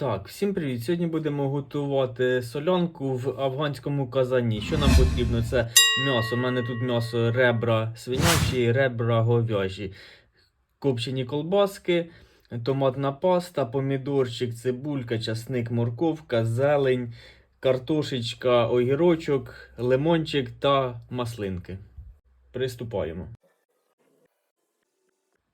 Так, всім привіт! Сьогодні будемо готувати солянку в афганському казані. Що нам потрібно? Це м'ясо. У мене тут м'ясо ребра свинячі, ребра говяжі, копчені колбаски, томатна паста, помідорчик, цибулька, часник, морковка, зелень, картошечка, огірочок, лимончик та маслинки. Приступаємо.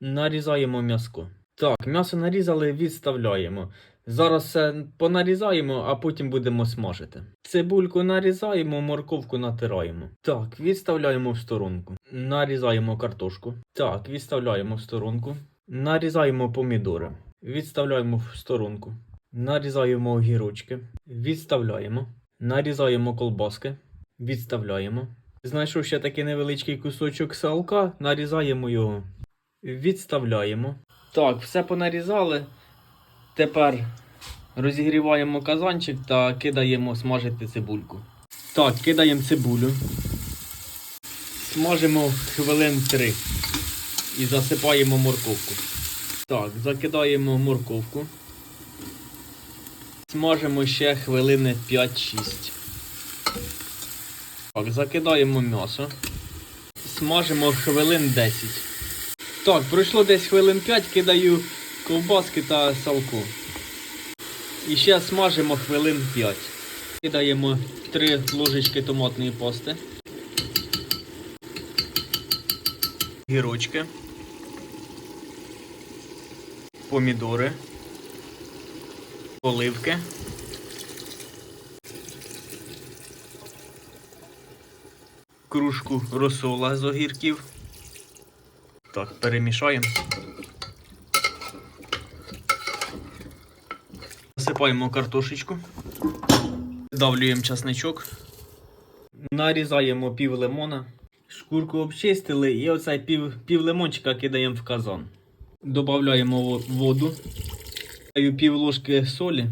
Нарізаємо м'яско. Так, м'ясо нарізали, відставляємо. Зараз все понарізаємо, а потім будемо смажити. Цибульку нарізаємо, морковку натираємо. Так, відставляємо в сторонку. Нарізаємо картошку. Так, відставляємо в сторонку. Нарізаємо помідори. Відставляємо в сторонку. Нарізаємо огірочки. Відставляємо. Нарізаємо колбаски. Відставляємо. Знайшов ще такий невеличкий кусочок салка, нарізаємо його. Відставляємо. Так, все понарізали. Тепер розігріваємо казанчик та кидаємо смажити цибульку. Так, кидаємо цибулю. Смажимо хвилин 3 і засипаємо морковку. Так, закидаємо морковку. Смажимо ще хвилини 5-6. Так, закидаємо м'ясо. Смажимо хвилин 10. Так, пройшло десь хвилин 5, кидаю ковбаски та салку. І ще смажимо хвилин 5. Кидаємо 3 ложечки томатної пасти. Гірочки. Помідори. Оливки. Кружку розсола з огірків. Так, перемішаємо. Насипаємо картошечку. Давлюємо часничок. Нарізаємо пів лимона. Шкурку обчистили і оцей пів, пів лимончика кидаємо в казан. Додаємо воду. Пів ложки солі,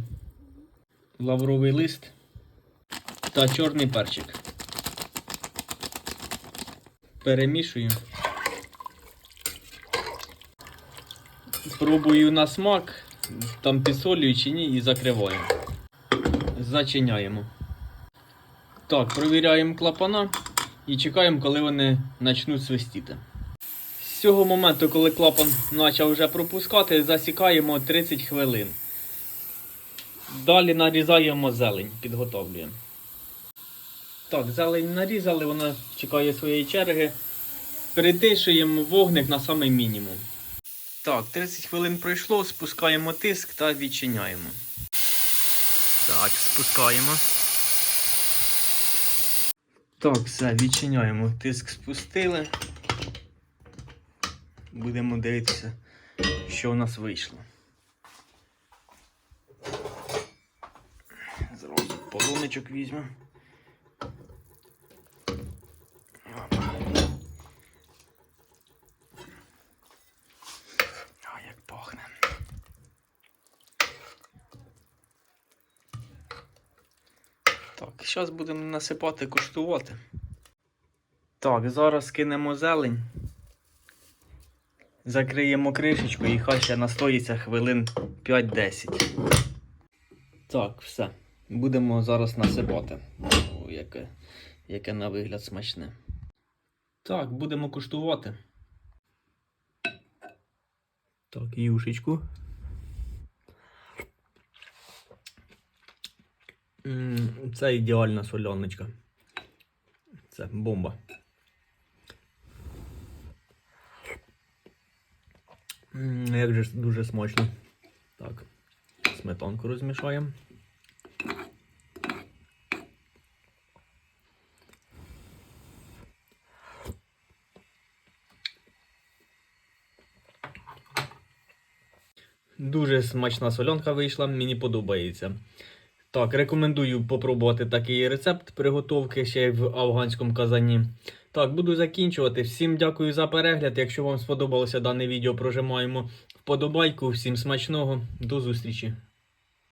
лавровий лист та чорний перчик. Перемішую. Пробую на смак, там підсолюю чи ні, і закриваю. Зачиняємо. Так, провіряємо клапана і чекаємо, коли вони почнуть свистіти. З цього моменту, коли клапан почав вже пропускати, засікаємо 30 хвилин. Далі нарізаємо зелень, підготовлюємо. Так, зелень нарізали, вона чекає своєї черги. Перетишуємо вогник на самий мінімум. Так, 30 хвилин пройшло, спускаємо тиск та відчиняємо. Так, спускаємо. Так, все, відчиняємо. Тиск спустили. Будемо дивитися, що у нас вийшло. Зразу полуничок візьмемо. Опа. А, як пахне. Так, зараз будемо насипати, куштувати. Так, зараз кинемо зелень. Закриємо кришечку і хай ще настоїться хвилин 5-10. Так, все. Будемо зараз насипати. О, яке, яке на вигляд смачне. Так, будемо куштувати. Так, юшечку. Це ідеальна соляночка. Це бомба. Як же дуже смачно. Так, сметанку розмішаємо. Дуже смачна солянка вийшла, мені подобається. Так, рекомендую попробувати такий рецепт приготовки ще й в афганському казані. Так, буду закінчувати. Всім дякую за перегляд. Якщо вам сподобалося дане відео, прожимаємо вподобайку. Всім смачного. До зустрічі!